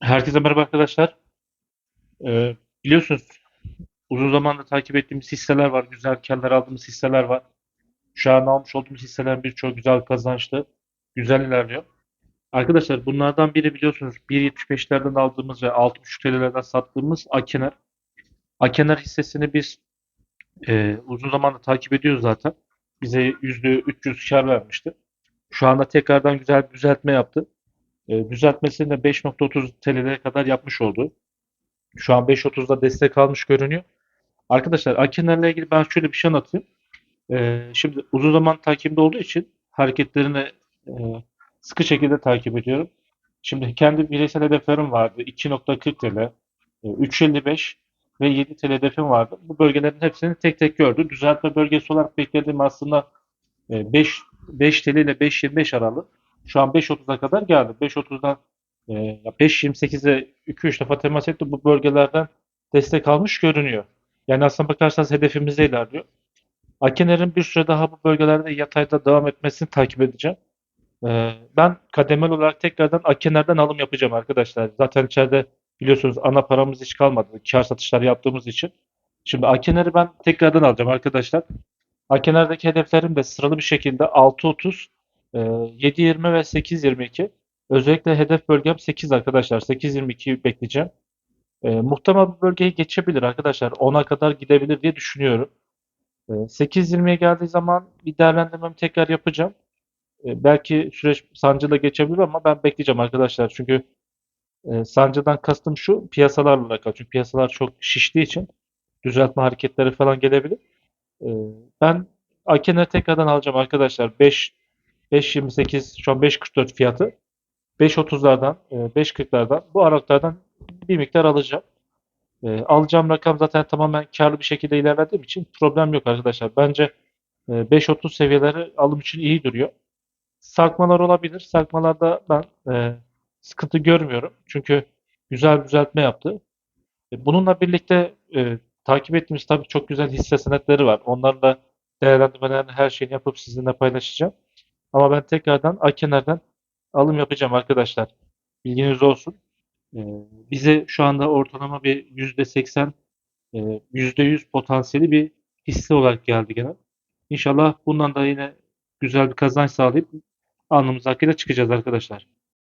Herkese merhaba arkadaşlar. Ee, biliyorsunuz uzun zamandır takip ettiğimiz hisseler var. Güzel kârlar aldığımız hisseler var. Şu an almış olduğumuz hisselerin birçoğu güzel kazançlı. Güzel ilerliyor. Arkadaşlar bunlardan biri biliyorsunuz 1.75'lerden aldığımız ve 6.5 TL'lerden sattığımız Akener. Akener hissesini biz e, uzun zamandır takip ediyoruz zaten. Bize %300 kâr vermişti. Şu anda tekrardan güzel bir düzeltme yaptı. E, düzeltmesini de 5.30 TL'ye kadar yapmış oldu. Şu an 5.30'da destek almış görünüyor. Arkadaşlar Akener'le ilgili ben şöyle bir şey anlatayım. E, şimdi uzun zaman takipte olduğu için hareketlerini e, sıkı şekilde takip ediyorum. Şimdi kendi bireysel hedeflerim vardı. 2.40 TL, e, 3.55 ve 7 TL hedefim vardı. Bu bölgelerin hepsini tek tek gördü. Düzeltme bölgesi olarak beklediğim aslında e, 5, 5 TL ile 5.25 aralığı. Şu an 5.30'a kadar geldi. 5.30'dan e, ya 5.28'e 2-3 defa temas etti. Bu bölgelerden destek almış görünüyor. Yani aslına bakarsanız hedefimize ilerliyor. Akener'in bir süre daha bu bölgelerde yatayda devam etmesini takip edeceğim. Ee, ben kademeli olarak tekrardan Akener'den alım yapacağım arkadaşlar. Zaten içeride biliyorsunuz ana paramız hiç kalmadı. Kar satışları yaptığımız için. Şimdi Akener'i ben tekrardan alacağım arkadaşlar. Akener'deki hedeflerim de sıralı bir şekilde 6.30, e, 7.20 ve 8.22. Özellikle hedef bölgem 8 arkadaşlar. 8.22'yi bekleyeceğim. E, muhtemel bu bölgeyi geçebilir arkadaşlar. 10'a kadar gidebilir diye düşünüyorum. E, 8.20'ye geldiği zaman bir değerlendirmemi tekrar yapacağım. E, belki süreç sancıda geçebilir ama ben bekleyeceğim arkadaşlar. Çünkü e, sancıdan kastım şu piyasalarla alakalı. Çünkü piyasalar çok şiştiği için düzeltme hareketleri falan gelebilir. E, ben Akener'i tekrardan alacağım arkadaşlar. 5 5.28 şu an 5.44 fiyatı. 5.30'lardan, e, 5.40'lardan bu aralıklardan bir miktar alacağım. E, alacağım rakam zaten tamamen karlı bir şekilde ilerlediğim için problem yok arkadaşlar. Bence e, 5.30 seviyeleri alım için iyi duruyor. Sarkmalar olabilir. Sarkmalarda ben e, sıkıntı görmüyorum. Çünkü güzel düzeltme yaptı. E, bununla birlikte e, takip ettiğimiz tabii çok güzel hisse senetleri var. Onların da değerlendirmelerini her şeyini yapıp sizinle paylaşacağım. Ama ben tekrardan Akener'den alım yapacağım arkadaşlar. Bilginiz olsun. E, bize şu anda ortalama bir %80, e, %100 potansiyeli bir hisse olarak geldi gene. İnşallah bundan da yine güzel bir kazanç sağlayıp alnımız hakkıyla çıkacağız arkadaşlar.